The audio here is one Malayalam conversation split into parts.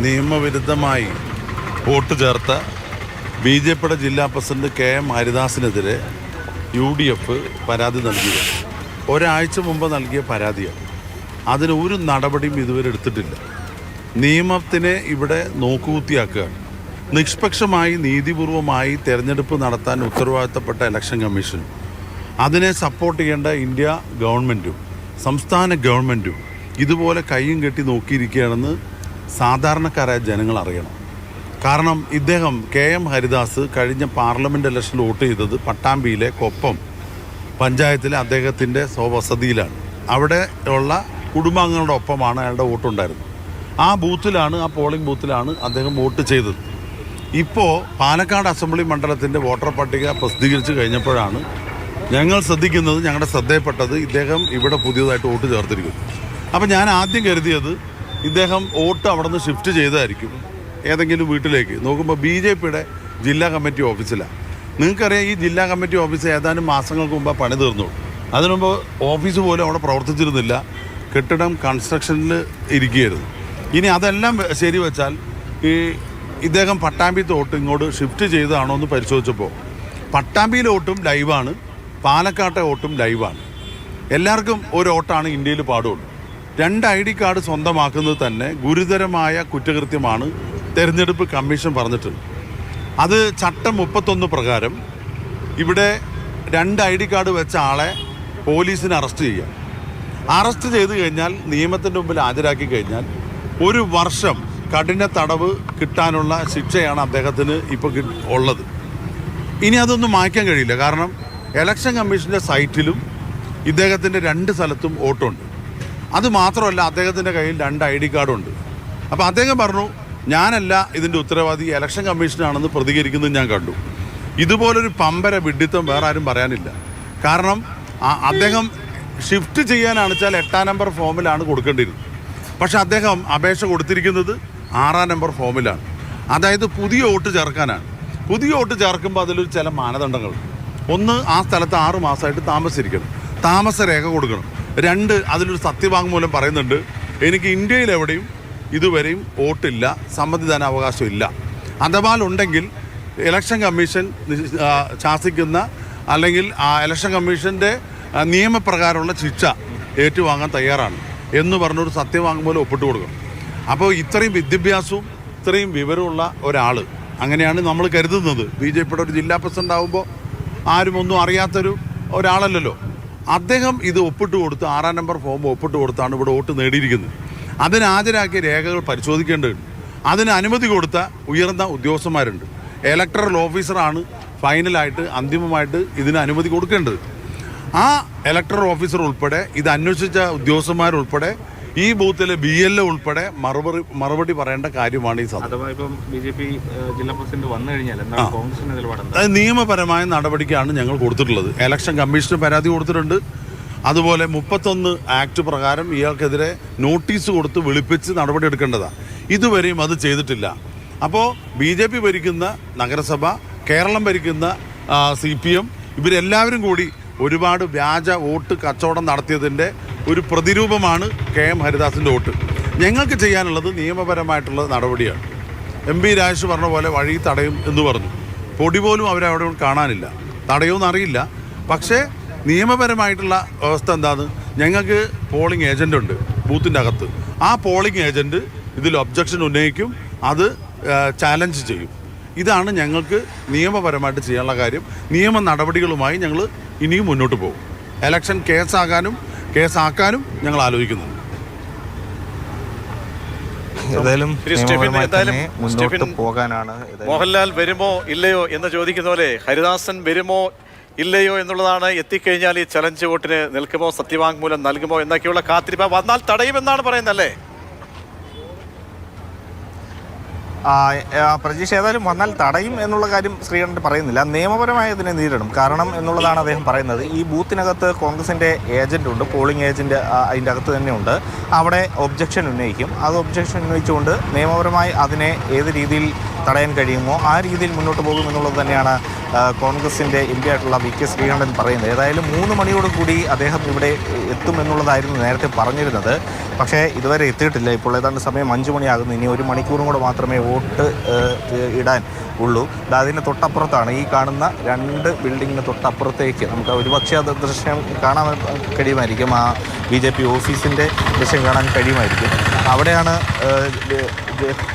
നിയമവിരുദ്ധമായി വോട്ട് ചേർത്ത ബി ജെ പിയുടെ ജില്ലാ പ്രസിഡന്റ് കെ എം ഹരിദാസിനെതിരെ യു ഡി എഫ് പരാതി നൽകിയത്. ഒരാഴ്ച മുമ്പ് നൽകിയ പരാതിയാണ്. അതിന് ഒരു നടപടിയും ഇതുവരെ എടുത്തിട്ടില്ല. നിയമത്തിനെ ഇവിടെ നോക്കുകുത്തിയാക്കുകയാണ്. നിഷ്പക്ഷമായി നീതിപൂർവമായി തെരഞ്ഞെടുപ്പ് നടത്താൻ ഉത്തരവാദിത്തപ്പെട്ട ഇലക്ഷൻ കമ്മീഷനും അതിനെ സപ്പോർട്ട് ചെയ്യേണ്ട ഇന്ത്യ ഗവൺമെന്റും സംസ്ഥാന ഗവൺമെന്റും ഇതുപോലെ കൈയും കെട്ടി നോക്കിയിരിക്കുകയാണെന്ന് സാധാരണക്കാരായ ജനങ്ങൾ അറിയണം. കാരണം ഇദ്ദേഹം കെ എം ഹരിദാസ് കഴിഞ്ഞ പാർലമെന്റ് ഇലക്ഷനിൽ വോട്ട് ചെയ്തത് പട്ടാമ്പിയിലെ കൊപ്പം പഞ്ചായത്തിലെ അദ്ദേഹത്തിന്റെ സ്വവസതിയിലാണ്. അവിടെ ഉള്ള കുടുംബാംഗങ്ങളുടെ ഒപ്പമാണ് അയാളുടെ വോട്ടുണ്ടായിരുന്നത്. ആ ബൂത്തിലാണ് ആ പോളിംഗ് ബൂത്തിലാണ് അദ്ദേഹം വോട്ട് ചെയ്തത്. ഇപ്പോൾ പാലക്കാട് അസംബ്ലി മണ്ഡലത്തിന്റെ വോട്ടർ പട്ടിക പ്രസിദ്ധീകരിച്ച് കഴിഞ്ഞപ്പോഴാണ് ഞങ്ങൾ ശ്രദ്ധിക്കുന്നത് ഞങ്ങളുടെ ശ്രദ്ധയിൽപ്പെട്ടത് ഇദ്ദേഹം ഇവിടെ പുതിയതായിട്ട് വോട്ട് ചേർത്തിരിക്കുന്നു. അപ്പോൾ ഞാൻ ആദ്യം കരുതിയത് ഇദ്ദേഹം വോട്ട് അവിടെ നിന്ന് ഷിഫ്റ്റ് ചെയ്തതായിരിക്കും ഏതെങ്കിലും വീട്ടിലേക്ക്. നോക്കുമ്പോൾ ബി ജെ പിയുടെ ജില്ലാ കമ്മിറ്റി ഓഫീസിലാണ്. നിങ്ങൾക്കറിയാം ഈ ജില്ലാ കമ്മിറ്റി ഓഫീസ് ഏതാനും മാസങ്ങൾക്ക് മുമ്പ് പണി തീർന്നു. അതിനുമുമ്പ് ഓഫീസ് പോലും അവിടെ പ്രവർത്തിച്ചിരുന്നില്ല. കെട്ടിടം കൺസ്ട്രക്ഷനിൽ ഇരിക്കുകയായിരുന്നു. ഇനി അതെല്ലാം ശരി വെച്ചാൽ ഈ ഇദ്ദേഹം പട്ടാമ്പി തോട്ട് ഇങ്ങോട്ട് ഷിഫ്റ്റ് ചെയ്തതാണോ എന്ന് പരിശോധിച്ചപ്പോൾ പട്ടാമ്പിയിലെ ഓട്ടും ലൈവാണ് പാലക്കാട്ടെ ഓട്ടും ലൈവാണ് എല്ലാവർക്കും ഒരു ഓട്ടാണ് ഇന്ത്യയിൽ പാടുള്ളൂ. രണ്ട് ഐ ഡി കാർഡ് സ്വന്തമാക്കുന്നത് തന്നെ ഗുരുതരമായ കുറ്റകൃത്യമാണ് തെരഞ്ഞെടുപ്പ് കമ്മീഷൻ പറഞ്ഞിട്ടുണ്ട്. അത് ചട്ടം മുപ്പത്തൊന്ന് പ്രകാരം ഇവിടെ രണ്ട് ഐ ഡി കാർഡ് വെച്ച ആളെ പോലീസിന് അറസ്റ്റ് ചെയ്യാം. അറസ്റ്റ് ചെയ്ത് കഴിഞ്ഞാൽ നിയമത്തിന്റെ മുമ്പിൽ ഹാജരാക്കി കഴിഞ്ഞാൽ ഒരു വർഷം കഠിന തടവ് കിട്ടാനുള്ള ശിക്ഷയാണ് അദ്ദേഹത്തിന് ഇപ്പോൾ ഉള്ളത്. ഇനി അതൊന്നും മായ്ക്കാൻ കഴിയില്ല. കാരണം ഇലക്ഷൻ കമ്മീഷന്റെ സൈറ്റിലും ഇദ്ദേഹത്തിന്റെ രണ്ട് സ്ഥലത്തും വോട്ടുണ്ട്. അത് മാത്രമല്ല അദ്ദേഹത്തിന്റെ കയ്യിൽ രണ്ട് ഐ ഡി കാർഡുണ്ട്. അപ്പോൾ അദ്ദേഹം പറഞ്ഞു ഞാനല്ല ഇതിന്റെ ഉത്തരവാദി ഇലക്ഷൻ കമ്മീഷനാണെന്ന് പ്രതികരിക്കുന്നത് ഞാൻ കണ്ടു. ഇതുപോലൊരു പമ്പര വിഡിത്തം വേറെ ആരും പറയാനില്ല. കാരണം അദ്ദേഹം ഷിഫ്റ്റ് ചെയ്യാനാണ് വെച്ചാൽ എട്ടാം നമ്പർ ഫോമിലാണ് കൊടുക്കേണ്ടിയിരുന്നത് പക്ഷെ അദ്ദേഹം അപേക്ഷ കൊടുത്തിരിക്കുന്നത് ആറാം നമ്പർ ഫോമിലാണ്. അതായത് പുതിയ വോട്ട് ചേർക്കാനാണ്. പുതിയ വോട്ട് ചേർക്കുമ്പോൾ അതിലൊരു ചില മാനദണ്ഡങ്ങൾ ഒന്ന് ആ സ്ഥലത്ത് ആറ് മാസമായിട്ട് താമസിച്ചിരിക്കണം. താമസ രേഖ കൊടുക്കണം. രണ്ട് അതിലൊരു സത്യവാങ്മൂലം പറയുന്നുണ്ട്. എനിക്ക് ഇന്ത്യയിൽ എവിടെയും ഇതുവരെയും വോട്ടില്ല സമ്മതിദാനാവകാശം ഇല്ല അഥവാ ഉണ്ടെങ്കിൽ ഇലക്ഷൻ കമ്മീഷൻ ശാസിക്കുന്ന അല്ലെങ്കിൽ ആ ഇലക്ഷൻ കമ്മീഷന്റെ നിയമപ്രകാരമുള്ള ശിക്ഷ ഏറ്റുവാങ്ങാൻ തയ്യാറാണ് എന്ന് പറഞ്ഞൊരു സത്യവാങ്മൂലം ഒപ്പിട്ട് കൊടുക്കണം. അപ്പോൾ ഇത്രയും വിദ്യാഭ്യാസവും ഇത്രയും വിവരമുള്ള ഒരാൾ അങ്ങനെയാണ് നമ്മൾ കരുതുന്നത്. ബി ജെ പിയുടെ ഒരു ജില്ലാ പ്രസിഡന്റ് ആകുമ്പോൾ ആരും ഒന്നും അറിയാത്തൊരു ഒരാളല്ലല്ലോ. അദ്ദേഹം ഇത് ഒപ്പിട്ട് കൊടുത്ത് ആറാം നമ്പർ ഫോം ഒപ്പിട്ട് കൊടുത്താണ് ഇവിടെ വോട്ട് നേടിയിരിക്കുന്നത്. അതിന് ഹാജരാക്കിയ രേഖകൾ പരിശോധിക്കേണ്ടതുണ്ട്. അതിന് അനുമതി കൊടുത്ത ഉയർന്ന ഉദ്യോഗസ്ഥന്മാരുണ്ട്. ഇലക്ടറൽ ഓഫീസറാണ് ഫൈനലായിട്ട് അന്തിമമായിട്ട് ഇതിന് അനുമതി കൊടുക്കേണ്ടത്. ആ ഇലക്ടറൽ ഓഫീസർ ഉൾപ്പെടെ ഇത് അന്വേഷിച്ച ഉദ്യോഗസ്ഥന്മാരുൾപ്പെടെ ഈ ബൂത്തിലെ ബി എൽ എ ഉൾപ്പെടെ മറുപടി മറുപടി പറയേണ്ട കാര്യമാണ് ഈ അത് നിയമപരമായ നടപടിക്കാണ് ഞങ്ങൾ കൊടുത്തിട്ടുള്ളത്. ഇലക്ഷൻ കമ്മീഷന് പരാതി കൊടുത്തിട്ടുണ്ട്. അതുപോലെ മുപ്പത്തൊന്ന് ആക്ട് പ്രകാരം ഇയാൾക്കെതിരെ നോട്ടീസ് കൊടുത്ത് വിളിപ്പിച്ച് നടപടി എടുക്കേണ്ടതാണ് ഇതുവരെയും അത് ചെയ്തിട്ടില്ല. അപ്പോൾ ബി ജെ പി ഭരിക്കുന്ന നഗരസഭ കേരളം ഭരിക്കുന്ന സി പി എം ഇവരെല്ലാവരും കൂടി ഒരുപാട് വ്യാജ വോട്ട് കച്ചവടം നടത്തിയതിന്റെ ഒരു പ്രതിരൂപമാണ് കെ എം ഹരിദാസിന്റെ വോട്ട്. ഞങ്ങൾക്ക് ചെയ്യാനുള്ളത് നിയമപരമായിട്ടുള്ള നടപടിയാണ്. എം പി രാജേഷ് പറഞ്ഞ പോലെ വഴി തടയും എന്ന് പറഞ്ഞു. പൊടി പോലും അവരവിടെ കാണാനില്ല. തടയുമെന്ന് അറിയില്ല. പക്ഷേ നിയമപരമായിട്ടുള്ള വ്യവസ്ഥ എന്താണ് ഞങ്ങൾക്ക് പോളിംഗ് ഏജന്റ് ഉണ്ട് ബൂത്തിന്റെ അകത്ത്. ആ പോളിംഗ് ഏജന്റ് ഇതിൽ ഒബ്ജക്ഷൻ ഉന്നയിക്കും അത് ചാലഞ്ച് ചെയ്യും. ഇതാണ് ഞങ്ങൾക്ക് നിയമപരമായിട്ട് ചെയ്യാനുള്ള കാര്യം. നിയമ നടപടികളുമായി ഞങ്ങൾ ഇനിയും മുന്നോട്ട് പോകും. എലക്ഷൻ കേസാകാനും കേസാക്കാനും ഞങ്ങൾ ആലോചിക്കുന്നുണ്ട് പോകാനാണ് മോഹൻലാൽ വരുമോ ഇല്ലയോ എന്ന് ചോദിക്കുന്ന പോലെ ഹരിദാസൻ വരുമോ ഇല്ലയോ എന്നുള്ളതാണ് എത്തിക്കഴിഞ്ഞാൽ ഈ ചലഞ്ച് വോട്ടിന് നിൽക്കുമോ സത്യവാങ്മൂലം നൽകുമോ എന്നൊക്കെയുള്ള കാത്തിരിപ്പ് വന്നാൽ തടയുമെന്നാണ് പറയുന്നത് അല്ലേ ആ, ആ, പ്രജീഷ് ഏതായാലും വന്നാൽ തടയും എന്നുള്ള കാര്യം ശ്രീകണ്ഠൻ പറയുന്നില്ല. നിയമപരമായി ഇതിനെ നേരിടും കാരണം എന്നുള്ളതാണ് അദ്ദേഹം പറയുന്നത്. ഈ ബൂത്തിനകത്ത് കോൺഗ്രസിന്റെ ഏജന്റ് ഉണ്ട്. പോളിംഗ് ഏജന്റ് ആ, അതിന്റെ അകത്ത് തന്നെ ഉണ്ട്. അവിടെ ഒബ്ജക്ഷൻ ഉന്നയിക്കും. അത് ഒബ്ജക്ഷൻ ഉന്നയിച്ചുകൊണ്ട് നിയമപരമായി അതിനെ ഏത് രീതിയിൽ തടയാൻ കഴിയുമോ? ആ രീതിയിൽ മുന്നോട്ട് പോകും എന്നുള്ളത് തന്നെയാണ് കോൺഗ്രസിന്റെ എം പി ആയിട്ടുള്ള വി കെ ശ്രീകണ്ഠൻ പറയുന്നത്. ഏതായാലും മൂന്ന് മണിയോട് കൂടി അദ്ദേഹം ഇവിടെ എത്തുമെന്നുള്ളതായിരുന്നു നേരത്തെ പറഞ്ഞിരുന്നത്. പക്ഷേ ഇതുവരെ എത്തിയിട്ടില്ല. ഇപ്പോൾ ഏതാണ്ട് സമയം അഞ്ച് മണിയാകുന്നു. ഇനി ഒരു മണിക്കൂറും കൂടെ മാത്രമേ വോട്ട് ഇടാൻ ഉള്ളൂ. ദാ അതിന് തൊട്ടപ്പുറത്താണ്. ഈ കാണുന്ന രണ്ട് ബിൽഡിങ്ങിന് തൊട്ടപ്പുറത്തേക്ക് നമുക്ക് ഒരുപക്ഷെ അത് ദൃശ്യം കാണാൻ കഴിയുമായിരിക്കും. ആ ബി ജെ പി ഓഫീസിന്റെ ദൃശ്യം കാണാൻ കഴിയുമായിരിക്കും. അവിടെയാണ്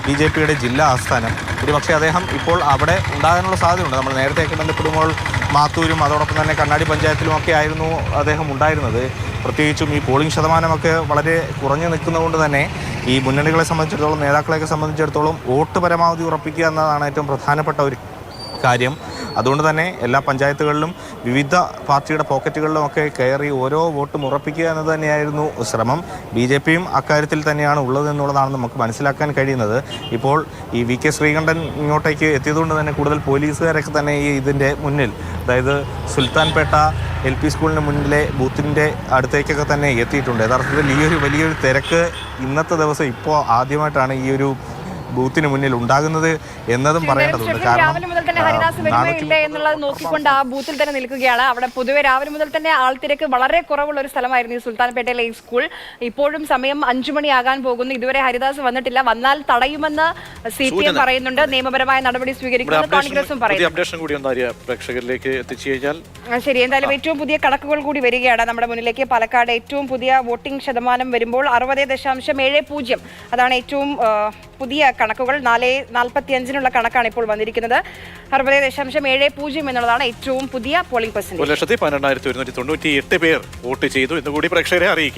ബി ജെ പിയുടെ ജില്ലാ ആസ്ഥാനം. ഒരുപക്ഷെ അദ്ദേഹം ഇപ്പോൾ അവിടെ ഉണ്ടാകാനുള്ള സാധ്യതയുണ്ട്. നമ്മൾ നേരത്തെയൊക്കെ ബന്ധപ്പെടുമ്പോൾ മാത്തൂരും അതോടൊപ്പം തന്നെ കണ്ണാടി പഞ്ചായത്തിലും ഒക്കെ ആയിരുന്നു അദ്ദേഹം ഉണ്ടായിരുന്നത്. പ്രത്യേകിച്ചും ഈ പോളിംഗ് ശതമാനമൊക്കെ വളരെ കുറഞ്ഞു നിൽക്കുന്നതുകൊണ്ട് തന്നെ ഈ മുന്നണികളെ സംബന്ധിച്ചിടത്തോളം നേതാക്കളെയൊക്കെ സംബന്ധിച്ചിടത്തോളം വോട്ട് പരമാവധി ഉറപ്പിക്കുക എന്നതാണ് ഏറ്റവും പ്രധാനപ്പെട്ട ഒരു കാര്യം. അതുകൊണ്ട് തന്നെ എല്ലാ പഞ്ചായത്തുകളിലും വിവിധ പാർട്ടിയുടെ പോക്കറ്റുകളിലും ഒക്കെ കയറി ഓരോ വോട്ടും ഉറപ്പിക്കുക എന്നത് തന്നെയായിരുന്നു ശ്രമം. ബി ജെ പിയും അക്കാര്യത്തിൽ തന്നെയാണ് ഉള്ളതെന്നുള്ളതാണ് നമുക്ക് മനസ്സിലാക്കാൻ കഴിയുന്നത്. ഇപ്പോൾ ഈ വി കെ ശ്രീകണ്ഠൻ ഇങ്ങോട്ടേക്ക് എത്തിയതുകൊണ്ട് തന്നെ കൂടുതൽ പോലീസുകാരൊക്കെ തന്നെ ഈ ഇതിന്റെ മുന്നിൽ അതായത് സുൽത്താൻപേട്ട എൽ പി സ്കൂളിന് മുന്നിലെ ബൂത്തിന്റെ അടുത്തേക്കൊക്കെ തന്നെ എത്തിയിട്ടുണ്ട്. യഥാർത്ഥത്തിൽ ഈ ഒരു വലിയൊരു തിരക്ക് ഇന്നത്തെ ദിവസം ഇപ്പോൾ ആദ്യമായിട്ടാണ് ഈ ഒരു ബൂത്തിന് മുന്നിൽ ഉണ്ടാകുന്നത് എന്നതും പറയേണ്ടതുണ്ട്. കാരണം രാവിലെ മുതൽ തന്നെ ഹരിദാസ് വരുമോ നാനൂറ്റി എന്നുള്ളത് നോക്കിക്കൊണ്ട് ആ ബൂത്തിൽ തന്നെ നിൽക്കുകയാണ്. അവിടെ പൊതുവെ രാവിലെ മുതൽ തന്നെ ആൾത്തിരക്ക് വളരെ കുറവുള്ള ഒരു സ്ഥലമായിരുന്നു ഈ സുൽത്താൻപേട്ടയിലെ ഈ സ്കൂൾ. ഇപ്പോഴും സമയം അഞ്ചു മണിയാകാൻ പോകുന്നു. ഇതുവരെ ഹരിദാസ് വന്നിട്ടില്ല. വന്നാൽ തടയുമെന്ന് സി പി എം പറയുന്നുണ്ട്. നിയമപരമായ നടപടി സ്വീകരിക്കുന്നു സ്വീകരിക്കുമെന്ന് കോൺഗ്രസും പറയുന്നു. ശരി. എന്തായാലും ഏറ്റവും പുതിയ കണക്കുകൾ കൂടി വരികയാണ് നമ്മുടെ മുന്നിലേക്ക്. പാലക്കാട് ഏറ്റവും പുതിയ വോട്ടിംഗ് ശതമാനം വരുമ്പോൾ അറുപത് ദശാംശം ഏഴ് പൂജ്യം. അതാണ് ഏറ്റവും പുതിയ കണക്കുകൾ. നാല് നാൽപ്പത്തി അഞ്ചിനുള്ള കണക്കാണ് ഇപ്പോൾ വന്നിരിക്കുന്നത്. അറുപത് ദശാംശം ഏഴ് പൂജ്യം എന്നുള്ളതാണ് ഏറ്റവും പുതിയ പോളിംഗ് പെർസെന്റ് ഒരു ലക്ഷത്തി പന്ത്രണ്ടായിരത്തി ഒരുന്നൂറ്റി തൊണ്ണൂറ്റി എട്ട് പേർ വോട്ട് ചെയ്തു എന്നുകൂടി പ്രേക്ഷകരെ അറിയിക്കാം.